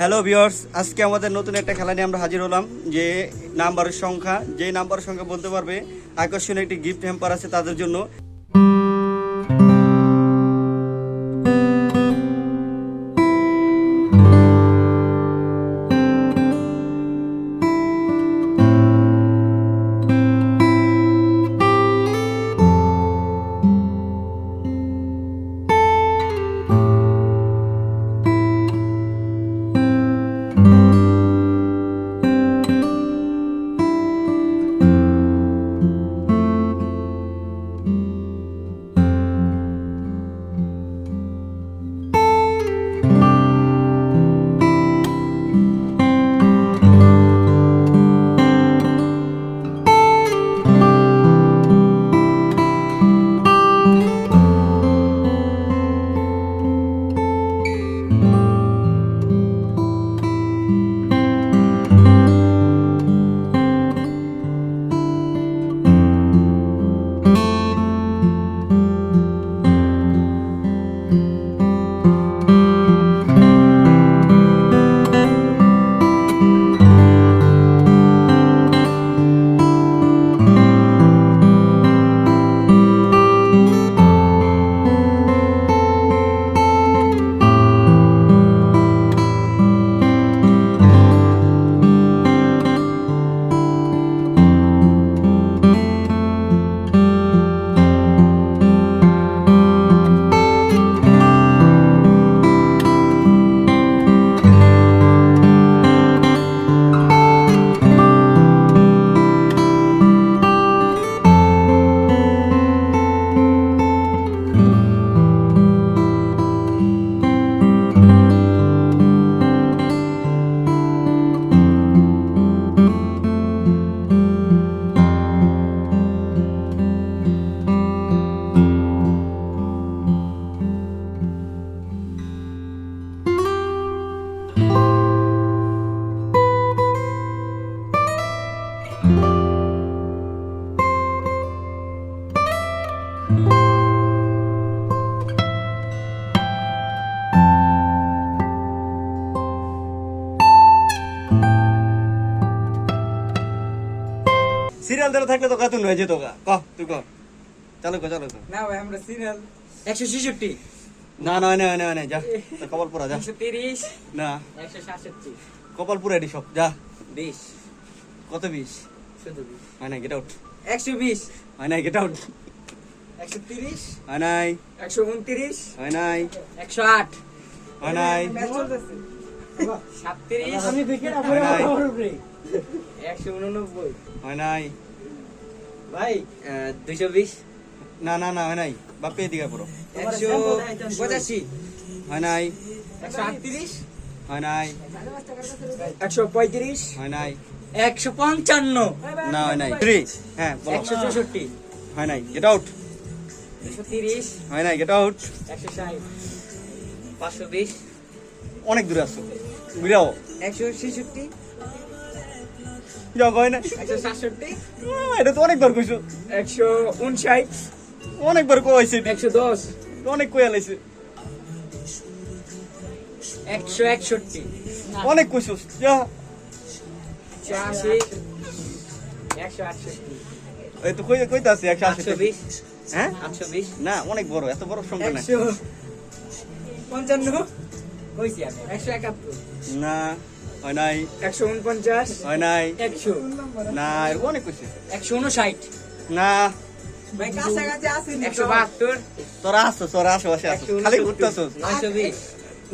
Hello viewers আজকে আমাদের নতুন একটা খেলা নিয়ে আমরা হাজির হলাম, যে নাম্বারের সংখ্যা যে নাম্বারের সংখ্যা বলতে পারবে, আকর্ষণীয় একটি গিফট হ্যাম্পার আছে তাদের জন্য। সিরিয়াল ধরে থাকলে তো কাতুন হয়ে যেত গা। কহ তুই কহ। চালু কর চালু কর। না ভাই আমরা সিরিয়াল একশো ছেষট্টি। না না না না না যা। তোর কপাল পুরা যা। একশো তিরিশ। না। একশো সাতষট্টি। কপাল পুরা এটি সব যা। বিশ। কত বিশ? শুধু বিশ। হয় নাই গেট আউট একশো বিশ। হয় নাই গেট আউট একশো তিরিশ। হয় নাই। একশো উনত্রিশ। হয় নাই। একশো আট। হয় নাই। সাতত্রিশ। আমি উইকেট হয় একশো উননব্বই। হয় নাই। ভাই দুশো বিশ। না না না হয় নাই। বাপে দিকে পুরো একশো পঁচাশি। হয় নাই। একশো আটত্রিশ। হয় নাই। একশো পঁয়ত্রিশ। হয় নাই। একশো পঞ্চান্ন। না হয় নাই। থ্রি হ্যাঁ একশো চৌষট্টি। হয় নাই। গেট আউট দুশো তিরিশ। হয় নাই গেট আউট একশো ষাট। পাঁচশো বিশ। অনেক দূরে আসছো ঘুরাও একশো ছেষট্টি। যাও হয় না? একশো সাতষট্টি। এটা তো অনেকবার কইছো। একশো উনষাট অনেকবার কইছে। একশো দশ। অনেক লাইছে। একশো একষট্টি। অনেক কইছো। যা। ছিয়াশি একশো আটষট্টি। এই তো কই কইতা আছে একশো হ্যাঁ? আটশো বিশ। না অনেক বড় এত বড় সংখ্যা না পঞ্চান্ন। কইছি আমি একশো একাত্তর। না হয় নাই। একশো উনপঞ্চাশ। হয় নাই। একশো। না এরকম অনেক কইছে। একশো উনষাট। না। ভাই কাছাকাছি আছে একশো বাহাত্তর। তোরা আসছো তোরা আসো আসো। খালি উনসত্তর, ঘুরতেছো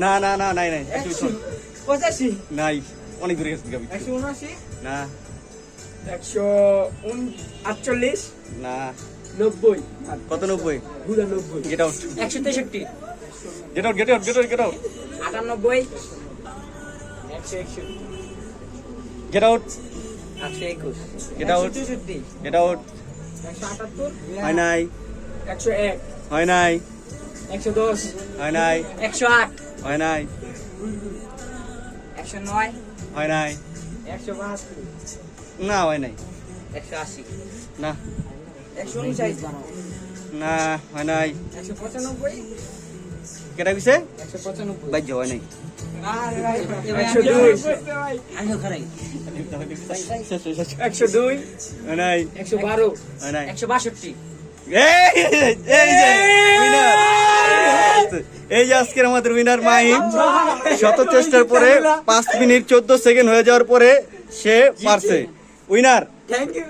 না না না নাই নাই একশো একশো উনসত্তর। পঁচাশি। নাই অনেক দূরে গেছে গাবি একশো উনআশি। না। একশো উন আটচল্লিশ। না। নব্বই। কত নব্বই? নব্বই। গেট আউট একশো তেষট্টি। Get out get out get out get out আটানব্বই। গেট আউট একশো একুশ। Get out. চৌষট্টি। গেট আউট একশো আটাত্তর। হয় নাই। একশো এক। হয় নাই। একশো দশ। হয় নাই। একশো আট। হয় নাই। একশো নয়। হয় নাই। একশো বাহাত্তর। না হয় নাই। একশো আশি। না। একশো উনষাট। না হয় নাই। একশো পঁচানব্বই। কেটা কইছে একশো পঁচানব্বই বাজ্য হয় নাই হয় এই যে আজকের আমাদের উইনার মাহিম শত চেষ্টার পরে পাঁচ মিনিট চোদ্দ সেকেন্ড হয়ে যাওয়ার পরে সে পারছে উইনার থ্যাংক ইউ